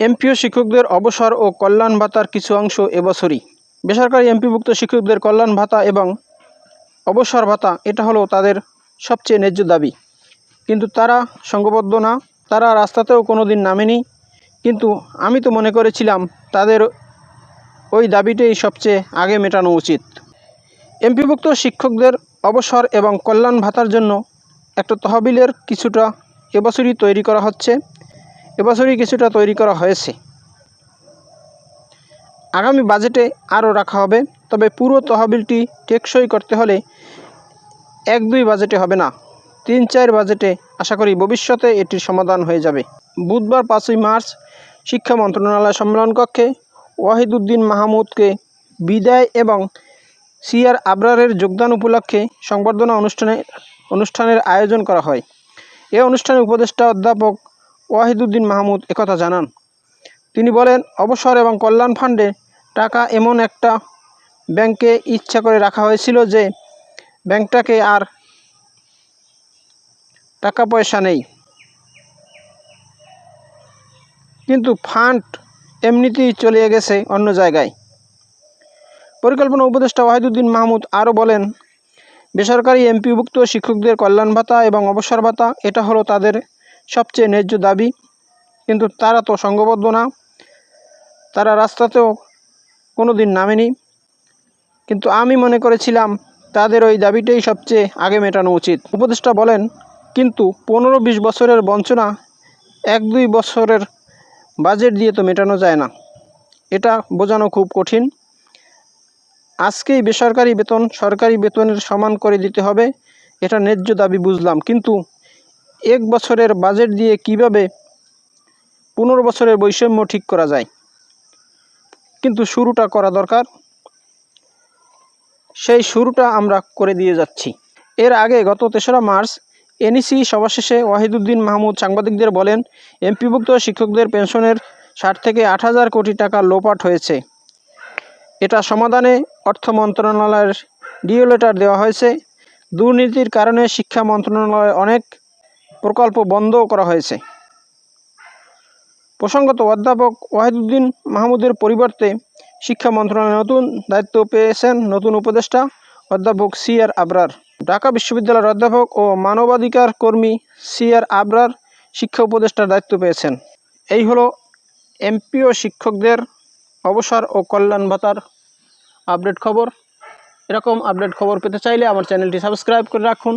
MPO শিক্ষকদের অবসর ও কল্যাণ ভাতার কিছু অংশ এবছরই। বেসরকারি এমপিভুক্ত শিক্ষকদের কল্যাণ ভাতা এবং অবসর ভাতা, এটা হলো তাদের সবচেয়ে ন্যায্য দাবি। কিন্তু তারা সঙ্গবদ্ধ না, তারা রাস্তাতেও কোনো দিন নামেনি। কিন্তু আমি তো মনে করেছিলাম তাদের ওই দাবিটাই সবচেয়ে আগে মেটানো উচিত। এমপিভুক্ত শিক্ষকদের অবসর এবং কল্যাণ ভাতার জন্য একটা তহবিলের কিছুটা এবছরই তৈরি করা হচ্ছে। এবছরই কিছুটা তৈরি করা হয়েছে। আগামী বাজেটে আরও রাখা হবে, তবে পুরো তহবিলটি টেকসই করতে হলে এক দুই বাজেটে হবে না, তিন চার বাজেটে আশা করি ভবিষ্যতে এটির সমাধান হয়ে যাবে। বুধবার পাঁচই মার্চ শিক্ষা মন্ত্রণালয় সম্মেলন কক্ষে ওয়াহিদুদ্দিন মাহমুদকে বিদায় এবং সিআর আবরারের যোগদান উপলক্ষে সংবর্ধনা অনুষ্ঠানে, অনুষ্ঠানের আয়োজন করা হয়। এ অনুষ্ঠানে উপদেষ্টা অধ্যাপক ওয়াহিদুদ্দিন মাহমুদ একথা জানান। তিনি বলেন, অবসর এবং কল্যাণ ফান্ডে টাকা এমন একটা ব্যাংকে ইচ্ছা করে রাখা হয়েছিল যে ব্যাংকটাকে আর টাকা পয়সা নেই। কিন্তু ফান্ড এমনিতেই চলে গেছে অন্য জায়গায়। পরিকল্পনা উপদেষ্টা ওয়াহিদুদ্দিন মাহমুদ আরও বলেন, বেসরকারি এমপিভুক্ত শিক্ষকদের কল্যাণ ভাতা এবং অবসর ভাতা, এটা হলো তাদের সবচেয়ে ন্যায্য দাবি। কিন্তু তারা তো সঙ্গবদ্ধ না। তারা রাস্তাতেও কোনো দিন নামেনি। কিন্তু আমি মনে করেছিলাম তাদের ওই দাবিটাই সবচেয়ে আগে মেটানো উচিত। উপদেষ্টা বলেন, কিন্তু পনেরো বিশ বছরের বঞ্চনা এক দুই বছরের বাজেট দিয়ে তো মেটানো যায় না। এটা বোঝানো খুব কঠিন। আজকেই বেসরকারি বেতন সরকারি বেতনের সমান করে দিতে হবে। এটা ন্যায্য দাবি বুঝলাম। কিন্তু এক বছরের বাজেট দিয়ে কীভাবে পনেরো বছরের বৈষম্য ঠিক করা যায়? কিন্তু শুরুটা করা দরকার। সেই শুরুটা আমরা করে দিয়ে যাচ্ছি। এর আগে গত তেসরা মার্চ এনইসি সভা শেষে ওয়াহিদুদ্দিন মাহমুদ সাংবাদিকদের বলেন, এমপিভুক্ত শিক্ষকদের পেনশনের ষাট থেকে আট হাজার কোটি টাকা লোপাট হয়েছে। এটা সমাধানে অর্থ মন্ত্রণালয়ের ডিও লেটার দেওয়া হয়েছে। দুর্নীতির কারণে শিক্ষা মন্ত্রণালয় অনেক প্রকল্প বন্ধও করা হয়েছে। প্রসঙ্গত, অধ্যাপক ওয়াহিদুদ্দিন মাহমুদের পরিবর্তে শিক্ষা মন্ত্রণালয়ে নতুন দায়িত্ব পেয়েছেন নতুন উপদেষ্টা অধ্যাপক সি আর আবরার। ঢাকা বিশ্ববিদ্যালয়ের অধ্যাপক ও মানবাধিকার কর্মী সি আর আবরার শিক্ষা উপদেষ্টার দায়িত্ব পেয়েছেন। এই হলো এমপিও শিক্ষকদের অবসর ও কল্যাণ ভাতার আপডেট খবর। এরকম আপডেট খবর পেতে চাইলে আমার চ্যানেলটি সাবস্ক্রাইব করে রাখুন।